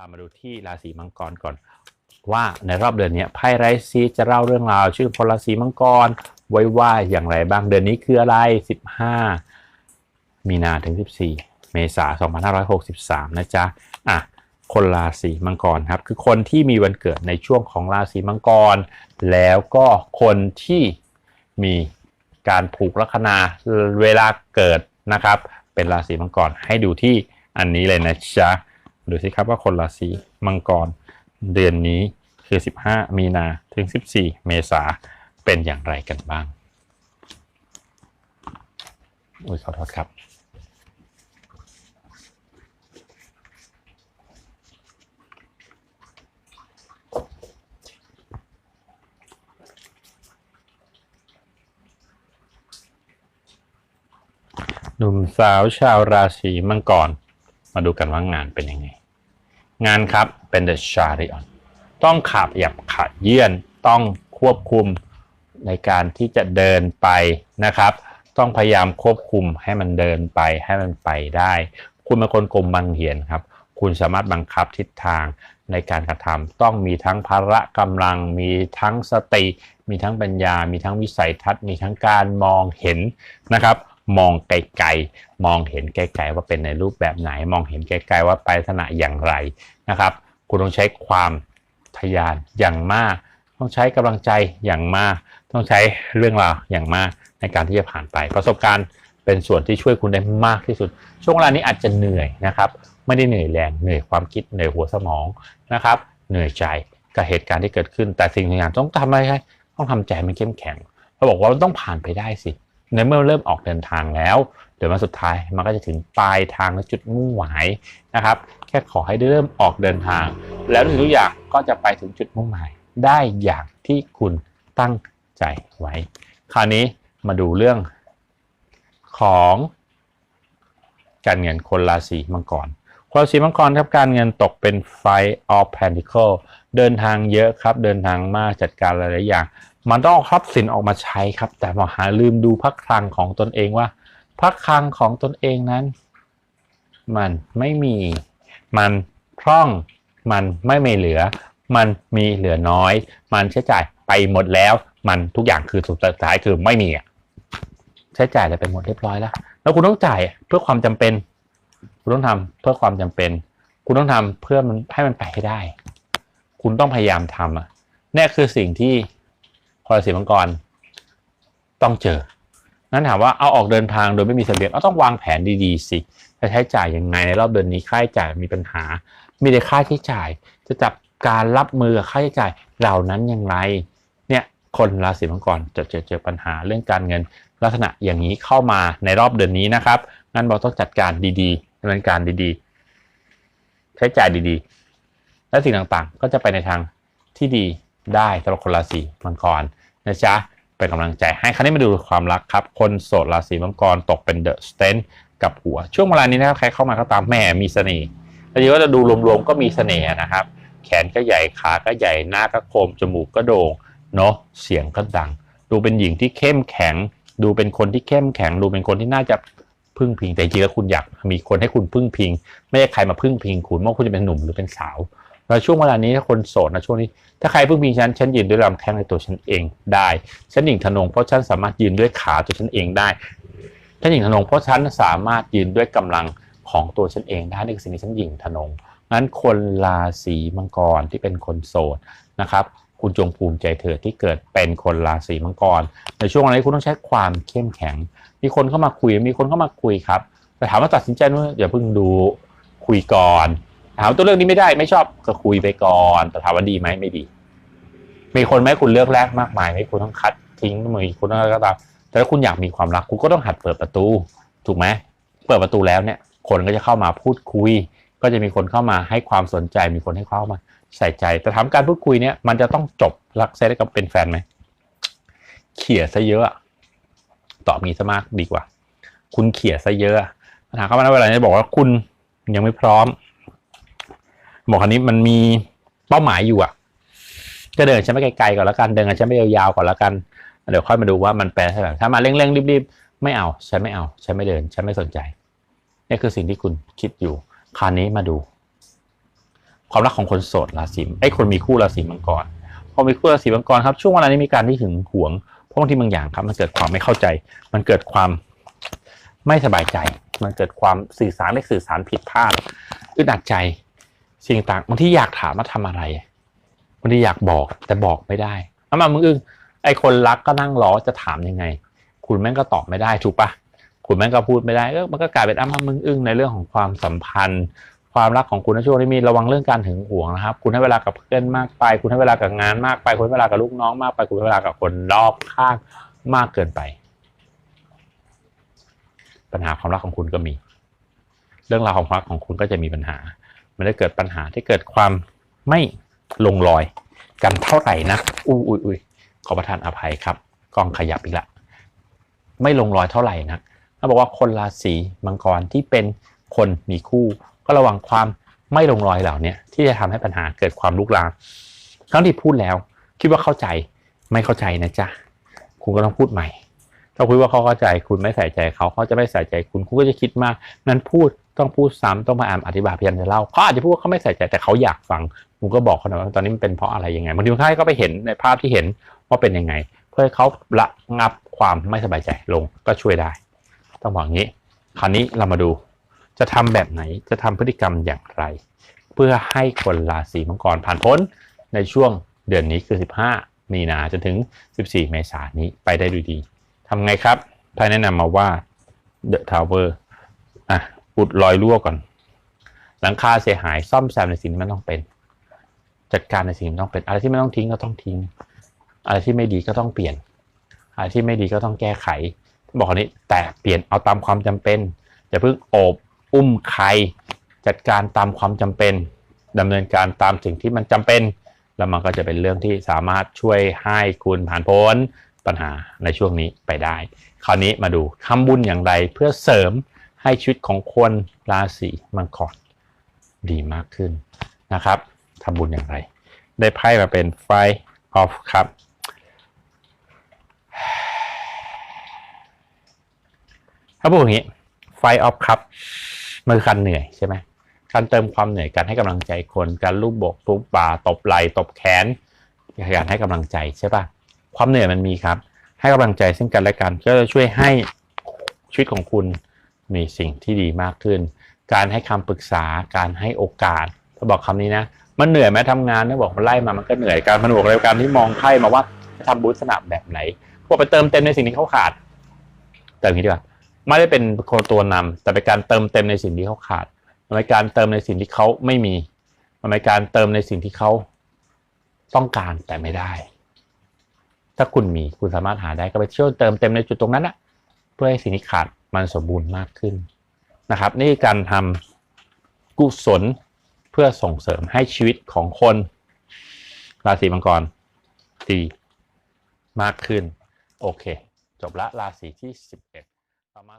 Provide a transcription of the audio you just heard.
ามาดูที่ราศีมังกรก่อน ว่าในรอบเดือนนี้ไพ่ไรซีจะเล่าเรื่องราวชื่อพลราศีมังกรไว้ว่าอย่างไรบ้างเดือนนี้คืออะไร 15 มีนาถึง 14 เมษายน2563 นะจ๊ะอะคนราศีมังกรครับคือคนที่มีวันเกิดในช่วงของราศีมังกร แล้วก็คนที่มีการผูกลัคนาเวลาเกิดนะครับ เป็นราศีมังกรให้ดูที่อันนี้เลยนะจ๊ะ ดูสิครับว่าคนราศีมังกรเดือนนี้คือ 15 มีนาถึง 14 เมษาเป็นอย่างไรกันบ้าง อุ้ยขอโทษครับหนุ่มสาวชาวราศีมังกร มาดูกันว่างานเป็นยังไง งานครับเป็น The Chariot ต้องขับหยับขัดเยื่อนต้องควบคุมในการที่จะเดินไปนะครับ ต้องพยายามควบคุมให้มันเดินไปให้มันไปได้ คุณเป็นคนกลมบังเหียนครับ คุณสามารถบังคับทิศทางในการกระทำต้องมีทั้งพละกำลัง มีทั้งสติ มีทั้งปัญญา มีทั้งวิสัยทัศน์ มีทั้งการมองเห็นนะครับ มองไกลๆมองเห็นไกลๆว่าเป็นในรูปแบบไหน มองเห็นไกลๆว่าไปลักษณะอย่างไรนะครับ คุณต้องใช้ความทะยานอย่างมาก ต้องใช้กำลังใจอย่างมาก ต้องใช้เรื่องราวอย่างมากในการที่จะผ่านไป ประสบการณ์เป็นส่วนที่ช่วยคุณได้มากที่สุด ช่วงเวลานี้อาจจะเหนื่อยนะครับ ไม่ได้เหนื่อยแรงเหนื่อยความคิดเหนื่อยหัวสมองนะครับ เหนื่อยใจกับเหตุการณ์ที่เกิดขึ้นแต่สิ่งหนึ่งอย่างต้องทำอะไรต้องทำใจมันเข้มแข็งเราบอกว่ามันต้องผ่านไปได้สิ ในเมื่อเริ่มออกเดินทางแล้วเดี๋ยวมาสุดท้ายมันก็จะถึงปลายทางและจุดมุ่งหมายนะครับ แค่ขอให้ได้เริ่มออกเดินทาง แล้วทุกอย่างก็จะไปถึงจุดมุ่งหมาย ได้อย่างที่คุณตั้งใจไว้ คราวนี้มาดูเรื่องของการเงินคนราศีมังกรคนราศีมังกรครับการเงินตกเป็นไฟ of pentacle เดินทางเยอะครับ เดินทางมากจัดการหลายๆอย่าง มันต้องทรัพย์สินออกมาใช้ครับ แต่มหาลืมดูพักคลังของตนเองว่าพักคลังของตนเองนั้น มันไม่มี มันพร่อง มันไม่มีเหลือ มันมีเหลือน้อย มันใช้จ่ายไปหมดแล้ว มันทุกอย่างคือสุดท้ายคือไม่มีอะใช้จ่ายอะไรไปหมดเรียบร้อยแล้ว แล้วคุณต้องจ่ายเพื่อความจำเป็น คุณต้องทำเพื่อความจำเป็น คุณต้องทำเพื่อมันให้มันไปให้ได้ คุณต้องพยายามทำอะนี่คือสิ่งที่ ราศีมังกรต้องเจอ นั้นถามว่าเอาออกเดินทางโดยไม่มีสเสบียงก็ต้องวางแผนดีๆสิจะใช้จ่ายยังไงในรอบเดือนนี้ค่าใช้จ่ายมีปัญหา มีแต่ค่าใช้จ่าย จะจับการรับมือกับค่าใช้จ่ายเหล่านั้นอย่างไร เนี่ยคนราศีมังกรจะเจอเจอปัญหาเรื่องการเงิน ลักษณะอย่างนี้เข้ามาในรอบเดือนนี้นะครับงั้นเราต้องจัดการดีๆดำเนินการดีๆ ใช้จ่ายดีๆ และสิ่งต่างๆ ก็จะไปในทางที่ดีได้สำหรับคนราศีมังกร นะจ๊ะเป็นกำลังใจให้คราวนี้มาดูความรักครับ คนโสดราศีมังกรตกเป็นเดอะสเตนกับหัว ช่วงเวลานี้นะครับใครเข้ามาก็ตามแม่มีเสน่ห์แต่ทีก็จะดูรวมๆก็มีเสน่ห์นะครับ แขนก็ใหญ่ขาก็ใหญ่หน้าก็คมจมูกก็โด่งเนาะเสียงก็ดัง ดูเป็นหญิงที่เข้มแข็ง ดูเป็นคนที่เข้มแข็ง ดูเป็นคนที่น่าจะพึ่งพิงแต่จริงๆแล้วคุณอยากมีคนให้คุณพึ่งพิง ไม่ใช่ใครมาพึ่งพิง คุณไม่ว่าคุณจะเป็นหนุ่มหรือเป็นสาว แล้วช่วงเวลานี้ถ้าคนโสดนะช่วงนี้ ถ้าใครเพึ่งพิงฉันฉันยืนด้วยลำแข้งในตัวฉันเองได้ฉันหญิงทนงเพราะฉันสามารถยืนด้วยขาตัวฉันเองได้ฉันหญิงทนงเพราะฉันสามารถยืนด้วยกำลังของตัวฉันเองได้นี่คือสิ่งที่ฉันหญิงทนงงั้นคนราศีมังกรที่เป็นคนโสดนะครับคุณจงภูมิใจเถิดที่เกิดเป็นคนราศีมังกร ในช่วงนี้คุณต้องใช้ความเข้มแข็ง มีคนเข้ามาคุย มีคนเข้ามาคุยครับ แต่ถามว่าตัดสินใจว่าอย่าเพิ่งดูคุยก่อน ถามตัวเรื่องนี้ไม่ได้ไม่ชอบก็คุยไปก่อนแต่ถามว่าดีไหมไม่ดี มีคนไหมคุณเลือกแรกมากมายไหมคุณต้องคัดทิ้งมือคุณต้องอะไรก็ตามแต่ถ้าคุณอยากมีความรักคุณก็ต้องหัดเปิดประตู ถูกไหมเปิดประตูแล้วเนี่ย คนก็จะเข้ามาพูดคุย ก็จะมีคนเข้ามาให้ความสนใจ มีคนให้เข้ามา ใส่ใจ แต่ถามการพูดคุยเนี่ย มันจะต้องจบรักเซ็ตกับเป็นแฟนไหมเขี่ยซะเยอะตอบมีซะมากดีกว่า คุณเขี่ยซะเยอะถาเข้ามาในเวลานี้บอกว่าคุณยังไม่พร้อม บอกคันนี้มันมีเป้าหมายอยู่อะ ก็เดินฉันไม่ไกลๆก่อนแล้วกัน เดินกันฉันไม่ยาวๆก่อนแล้วกัน เดี๋ยวค่อยมาดูว่ามันแปลเท่าไหร่ถ้ามาเร่งๆรีบๆไม่เอา ฉันไม่เอา ฉันไม่เดิน ฉันไม่สนใจ นี่คือสิ่งที่คุณคิดอยู่ คราวนี้มาดู ความรักของคนโสดราศีไอ้คนมีคู่ราศีมังกร พอมีคู่ราศีมังกรครับ ช่วงเวลานี้มีการที่หึงหวง เพราะบางทีบางอย่างครับ มันเกิดความไม่เข้าใจ มันเกิดความไม่สบายใจ มันเกิดความสื่อสารไม่สื่อสารผิดพลาดอึดอัดใจ สิ่งต่างบางที่อยากถามว่าทำอะไรบางทีอยากบอกแต่บอกไม่ได้เอามามึงอึ้งไอ้คนรักก็นั่งรอจะถามยังไง คุณแม่งก็ตอบไม่ได้ถูกปะคุณแม่งก็พูดไม่ได้เออมันก็กลายเป็นอ้ามามึงอึ้งในเรื่องของความสัมพันธ์ ความรักของคุณในช่วงนี้มีระวังเรื่องการหึงหวงนะครับ คุณให้เวลากับเพื่อนมากไป คุณให้เวลากับงานมากไป คุณให้เวลากับลูกน้องมากไป คุณให้เวลากับคนรอบข้างมากเกินไป ปัญหาความรักของคุณก็มี เรื่องราวของรักของคุณก็จะมีปัญหา มันได้เกิดปัญหาที่เกิดความไม่ลงรอยกันเท่าไหร่นะอุ้ยอุ้ยอุ้ยขอประทานอภัยครับกล้องขยับอีกละ ไม่ลงรอยเท่าไหร่นะเขาบอกว่าคนราศีมังกรที่เป็นคนมีคู่ ก็ระวังความไม่ลงรอยเหล่านี้ที่จะทำให้ปัญหาเกิดความลุกลามครั้งที่พูดแล้ว คิดว่าเข้าใจไม่เข้าใจนะจ๊ะคุณก็ต้องพูดใหม่ ถ้าคุยว่าเขาเข้าใจคุณไม่ใส่ใจเขาเขาจะไม่ใส่ใจคุณคุณก็จะคิดมากนั้นพูด ต้องพูดซ้ำต้องมาอ่านอธิบายพยายามจะเล่าเขาอาจจะพูดว่าเขาไม่ใส่ใจแต่เขาอยากฟังคุณก็บอกเขาหน่อยว่าตอนนี้มันเป็นเพราะอะไรยังไงบางทีคนไข้ก็ไปเห็นในภาพที่เห็นว่าเป็นยังไง เพื่อให้เขาระงับความไม่สบายใจลงก็ช่วยได้ ต้องบอกอย่างนี้ คราวนี้เรามาดู จะทำแบบไหนจะทำพฤติกรรมอย่างไร เพื่อให้คนราศีมังกรผ่านพ้นในช่วงเดือนนี้คือ 15 มีนาจนถึง 14 เมษายนนี้ไปได้ด้วยดีทำไงครับไพ่แนะนำมาว่า The Tower อะ อุดรอยรั่วก่อน หลังคาเสียหายซ่อมแซมในสิ่งที่มันต้องเป็น จัดการในสิ่งที่มันต้องเป็น อะไรที่ไม่ต้องทิ้งก็ต้องทิ้ง อะไรที่ไม่ดีก็ต้องเปลี่ยน อะไรที่ไม่ดีก็ต้องแก้ไข บอกคนนี้แต่เปลี่ยนเอาตามความจำเป็นอย่าเพิ่งโอบอุ้มใคร จัดการตามความจำเป็นดำเนินการตามสิ่งที่มันจำเป็น แล้วมันก็จะเป็นเรื่องที่สามารถช่วยให้คุณผ่านพ้นปัญหาในช่วงนี้ไปได้ คราวนี้มาดูทำบุญอย่างไรเพื่อเสริม ให้ชีวิตของคนราศีมังกรดีมากขึ้นนะครับทำบุญอย่างไร ได้ไพ่มาเป็น Five of ครับถ้าพูดอย่างนี้ไฟออฟครับมือคันเหนื่อยใช่ไหมการเติมความเหนื่อยการให้กำลังใจคน การลูบบกทุบบ่าตบไหล่ตบแขนการให้กำลังใจใช่ปะความเหนื่อยมันมีครับ ให้กำลังใจซึ่งกันและกันก็จะช่วยให้ชีวิตของคุณ มีสิ่งที่ดีมากขึ้น การให้คำปรึกษาการให้โอกาสถ้าบอกคำนี้นะ มันเหนื่อยไหมทำงานเนี่ยบอกมันไล่มามันก็เหนื่อยการมันบวกเลยการที่มองไพ่มาว่าจะทำบุญสนับแบบไหนพวกไปเติมเต็มในสิ่งที่เขาขาดเติมอย่างนี้ดีกว่าไม่ได้เป็นคนตัวนำแต่เป็นการเติมเต็มในสิ่งที่เขาขาดมันเป็นการเติมในสิ่งที่เขาไม่มีมันเป็นการเติมในสิ่งที่เขาต้องการแต่ไม่ได้ ถ้าคุณมีคุณสามารถหาได้ก็ไปช่วยเติมเต็มในจุดตรงนั้นนะเพื่อให้สิ่งที่ขาด มันสมบูรณ์มากขึ้นนะครับ นี่การทำกุศลเพื่อส่งเสริมให้ชีวิตของคนราศีมังกรดีมากขึ้น โอเค จบละราศีที่ 11ต่อมา